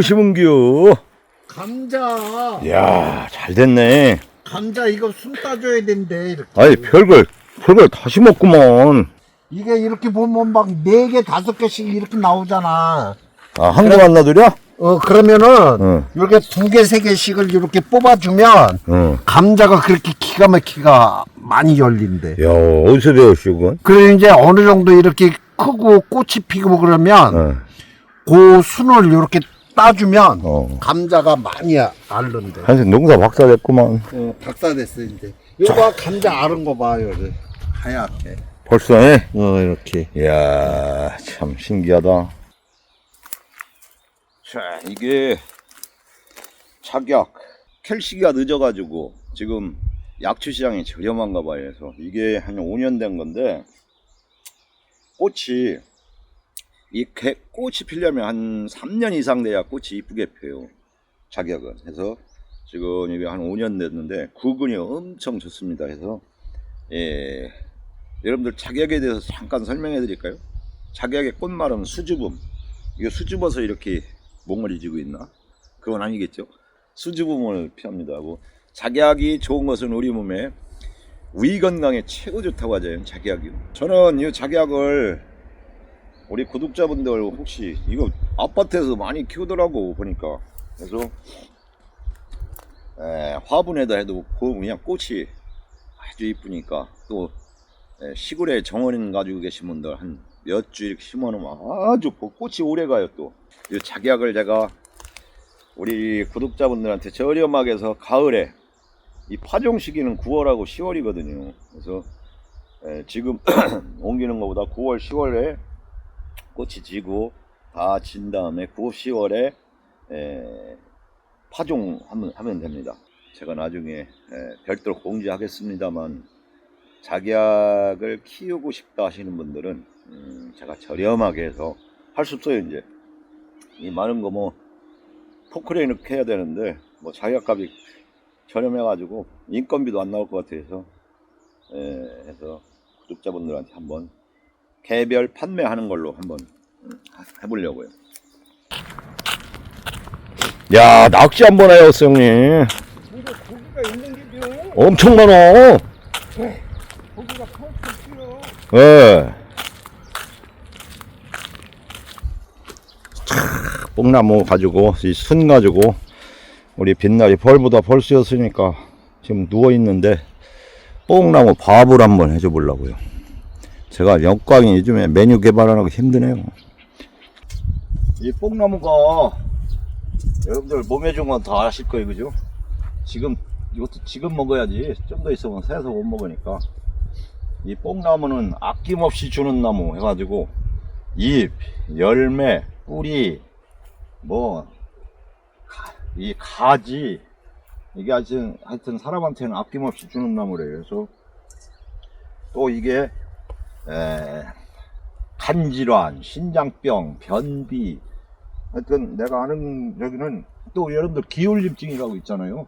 심은겨? 감자. 이야, 잘 됐네. 감자 이거 숨 따줘야 된대. 이렇게. 아니, 별걸, 별걸 다 심었구먼. 이게 이렇게 보면 막 네 개 다섯 개씩 이렇게 나오잖아. 아, 한 개만 놔두랴? 어 그러면은 응. 이렇게 두 개 세 개씩을 이렇게 뽑아주면 응. 감자가 그렇게 기가 막히가 많이 열린대. 야, 어디서 배웠어, 그건? 그래 이제 어느 정도 이렇게 크고 꽃이 피고 그러면 어. 그 순을 이렇게 따주면 어. 감자가 많이 앓는데. 한생 농사 박사 됐구만. 어, 박사됐어 이제. 이거 감자 앓은 거 봐요, 여기. 하얗게. 벌써 해? 어 이렇게. 이야, 참 신기하다. 자, 이게 착약. 캘시기가 늦어가지고 지금 약초 시장이 저렴한가 봐요. 그래서 이게 한 5년 된 건데 꽃이 이 개- 꽃이 피려면 한 3년 이상 돼야 꽃이 이쁘게 펴요. 자격은. 그래서 지금 이게 한 5년 됐는데 구근이 엄청 좋습니다. 그래서 예, 여러분들 자격에 대해서 잠깐 설명해 드릴까요? 자격의 꽃말은 수줍음. 이거 수줍어서 이렇게 몽골이 지고 있나? 그건 아니겠죠. 수줍음을 피합니다. 뭐 작약이 좋은 것은 우리 몸에 위 건강에 최고 좋다고 하죠. 작약이. 저는 이 작약을 우리 구독자분들 혹시 이거 아파트에서 많이 키우더라고 보니까 그래서 에, 화분에다 해도 보- 그냥 꽃이 아주 이쁘니까 또 에, 시골에 정원 가지고 계신 분들 한 몇주 이렇게 심어놓으면 아주 보- 꽃이 오래 가요 또. 이 작약을 제가 우리 구독자분들한테 저렴하게 해서 가을에 이 파종 시기는 9월하고 10월이거든요. 그래서 에, 지금 옮기는 것보다 9월, 10월에 꽃이 지고 다 진 다음에 9, 10월에 파종하면 하면 됩니다. 제가 나중에 에, 별도로 공지하겠습니다만 작약을 키우고 싶다 하시는 분들은 음, 제가 저렴하게 해서 할 수 없어요 이제 이 많은 거 뭐 포크레인 이렇게 해야 되는데 뭐 작약값이 저렴해가지고 인건비도 안 나올 것 같아서 에, 해서 구독자분들한테 한번 개별 판매하는 걸로 한번 음, 해보려고요. 야 낚시 한번 해요 형님. 엄청 많아. 고기가 펑펑 튀어. 예. 뽕나무 가지고 이 순 가지고 우리 빛날이 벌보다 벌 씌었으니까 지금 누워 있는데 뽕나무 밥을 한번 해줘 보려고요. 제가 영광이 요즘에 메뉴 개발하는 거 힘드네요. 이 뽕나무가 여러분들 몸에 좋은 건 다 아실 거예요, 그죠? 지금 이것도 지금 먹어야지 좀 더 있으면 새서 못 먹으니까 이 뽕나무는 아낌없이 주는 나무 해가지고 잎, 열매, 뿌리, 뭐, 가- 이 가지, 이게 하여튼 사람한테는 아낌없이 주는 나무래요. 그래서 또 이게, 에, 간질환, 신장병, 변비, 하여튼 내가 아는 여기는 또 여러분들 기울림증이라고 있잖아요.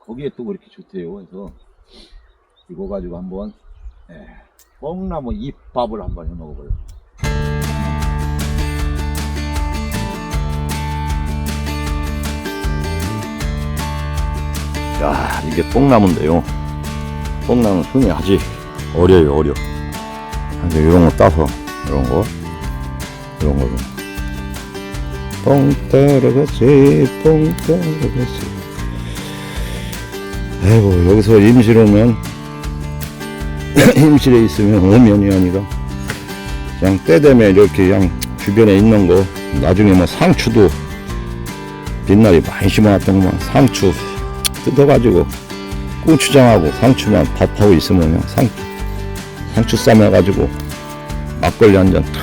거기에 또 그렇게 좋대요. 그래서 이거 가지고 한번 예, 뽕나무 잎밥을 한번 해 먹어봐요. 야, 이게 뽕나무인데요. 뽕나무 순이 아직 어려요, 어려. 이제 이런 거 따서, 이런 거, 이런 거. 뽕 따라가지, 뽕 따라가지. 아이고, 여기서 임실 오면 임실에 있으면 오면이 아니라 그냥 때 되면 이렇게 그냥 주변에 있는 거 나중에 뭐 상추도 빛날이 많이 심어놨던 거 상추 뜯어가지고 고추장하고 상추만 밥하고 있으면 그냥 상추 상추 쌈 해가지고 막걸리 한 잔 탁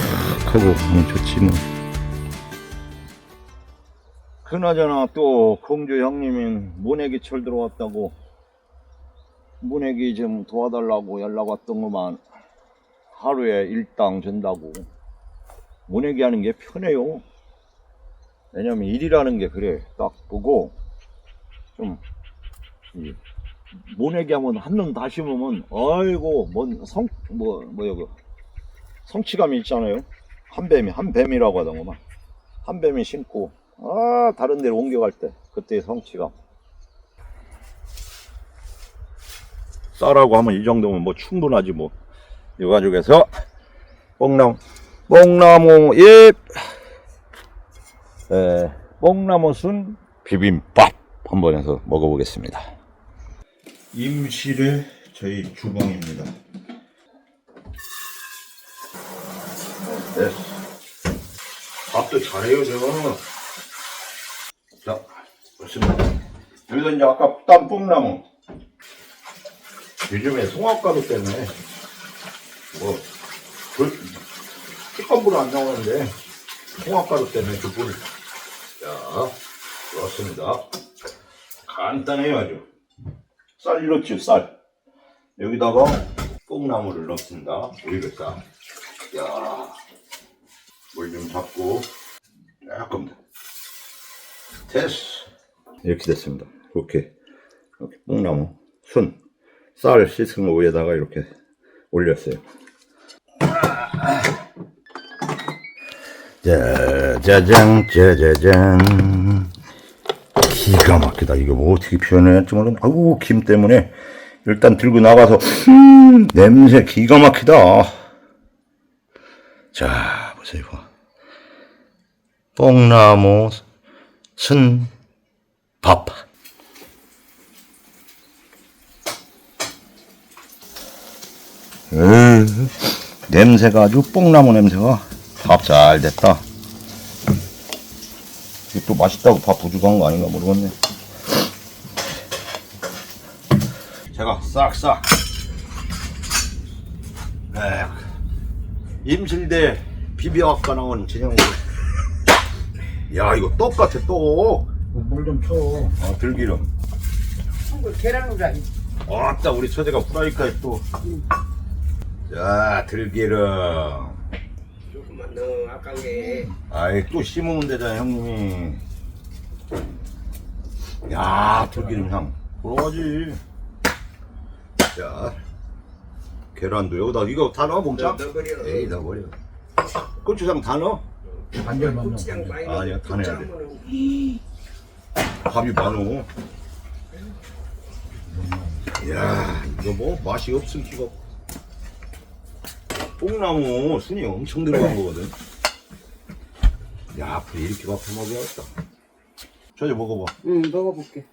하고 하면 좋지 뭐. 그나저나 또 공주 형님이 모내기 철 들어왔다고. 문액이 좀 도와달라고 연락 왔던 것만. 하루에 일당 준다고. 문액이 하는 게 편해요. 왜냐면 일이라는 게 그래. 딱 보고 좀 이, 모내기 하면 한눈 다 심으면 아이고 뭔성뭐 뭐야 그 성취감이 있잖아요? 한 뱀이 한 뱀이라고 하던구만. 한 뱀이 심고 아 다른 데로 옮겨갈 때 그때의 성취감. 쌀하고 하면 이 정도면 뭐 충분하지 뭐. 이 가족에서. 뽕나무 뽕나무 잎. 에, 뽕나무 순 비빔밥 한번 해서 먹어보겠습니다 임실의 저희 주방입니다 네. 밥도 잘해요, 저. 자, 좋습니다. 여기서 이제 아까 딴 뽕나무. 요즘에 송화가루 때문에, 뭐, 불, 찌꺼불은 안 나오는데, 송화가루 때문에 그 불. 자, 좋습니다. 간단해요, 아주. 쌀 넣지, 쌀. 여기다가 뽕나무를 넣습니다. 오이를 싹. 야, 물 좀 잡고 조금 더. 됐어. 이렇게 됐습니다. 이렇게 이렇게 뽕나무 순, 쌀 씻은 거 위에다가 이렇게 올렸어요. 짜자잔 짜자잔 기가 막히다 이거 뭐 어떻게 표현할지 모르겠네 아이고 김 때문에 일단 들고 나가서 음, 냄새 기가 막히다 자, 보세요. 뽕나무 순 밥. 으, 냄새가 아주 뽕나무 냄새가 밥 잘 됐다. 이게 또 맛있다고 밥 부족한 거 아닌가 모르겠네. 제가 싹싹. 에 임실대 비벼학과 나온 진영으로 야 이거 똑같아 또 물좀 쳐. 아, 들기름 계란 후라이. 아따 우리 처제가 후라이까지 또 자 들기름 더 아까운 게. 아이 또 심으면 되잖아 형님이 야 들기름 향 그러지 자 계란도 여기다 이거 다 넣어 봉창? 넣어버려. 에이 넣어버려 고추장 다 넣어? 반절만 넣어. 고추장 많이 넣어. 아니야, 다 내야 돼. 밥이 많어. 이야, 이거 뭐 맛이 없을 기가. 없- 뽕나무 순이 엄청 들어간 거거든. 야, 앞으로 이렇게 밥 해먹어야겠다. 저기 먹어봐. 응, 먹어볼게.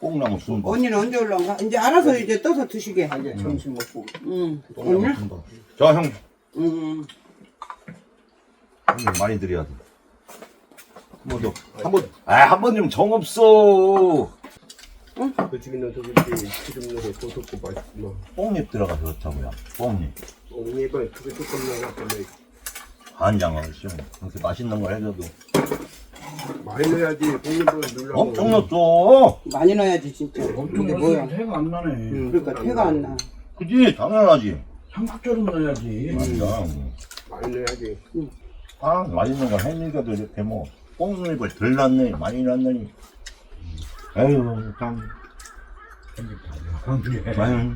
뽕나무 순밥. 언니는 언제 올라온가? 이제 알아서 이제 떠서 드시게. 이제 점심 먹고. 응. 뽕나무 오늘? 순밥. 자, 형. 응. 형님 많이 드려야 돼. 한 번 더. 한 번. 아, 한 번 좀 정없어. 그 집에 넣어서 그렇지 기름 넣어서 고소고 맛있구만 뽕잎 들어가 좋다고요. 뽕잎. 옥잎을 그거 조금 뭐 간장을 좀 그렇게 맛있는 걸 해줘도 많이 넣어야지 옥잎을 눌러 엄청 넣었어. 많이 넣어야지, 진짜. 엄청 이게 넣어서 뭐야? 태가 안 나네. 그러니까 태가 안 나. 그지 당연하지. 삼각처럼 넣어야지. 맞아. 많이 넣어야지 아 맛있는 걸 해니까도 이렇게 뭐 뽕잎을 덜 넣네 많이 넣느니. 아유 참. 아유.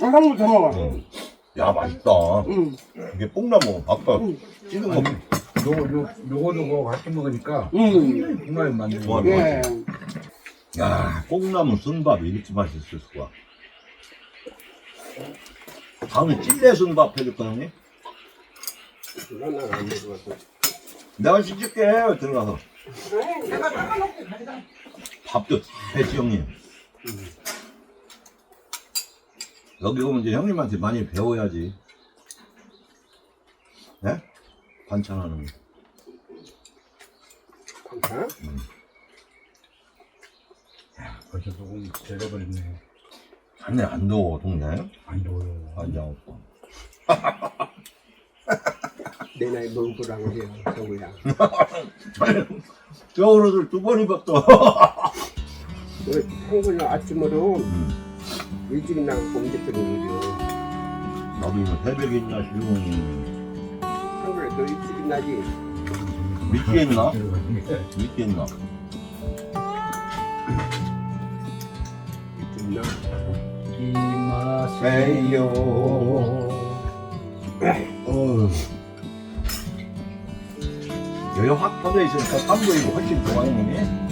한번 더 먹어. 어. 야 맛있다. 응. 이게 뽕나무 아까 찍은 거 요거 요 요거 요거 같이 먹으니까 응. 정말 만든 좋아. 거. 예. 야 뽕나무 순밥이 이렇게 맛있을 수가. 다음에 찔레 순밥 해줄까 형님? 난안 내가 시킬게 들어가서. 밥도 다 했지 형님. 여기 오면 이제 형님한테 많이 배워야지. 네? 반찬하는 거. 반찬? 벌써 조금 재려버렸네. 안에 안 더워 동네. 안 좋아요. 안장 없고. 내 나이 먹은 거라고 해요 성우야 겨울옷을 두 번 입었어. 너 한국은 아침으로 일찍 나가고 언제쯤 오죠 나도 이거 새벽에 있나 싶으니 한국에 너 일찍 나지 밑에 있나? 밑에 있나? 이마세요. 어휴. 여기 확 퍼져 있으니까 땀 보이고 훨씬 좋아요.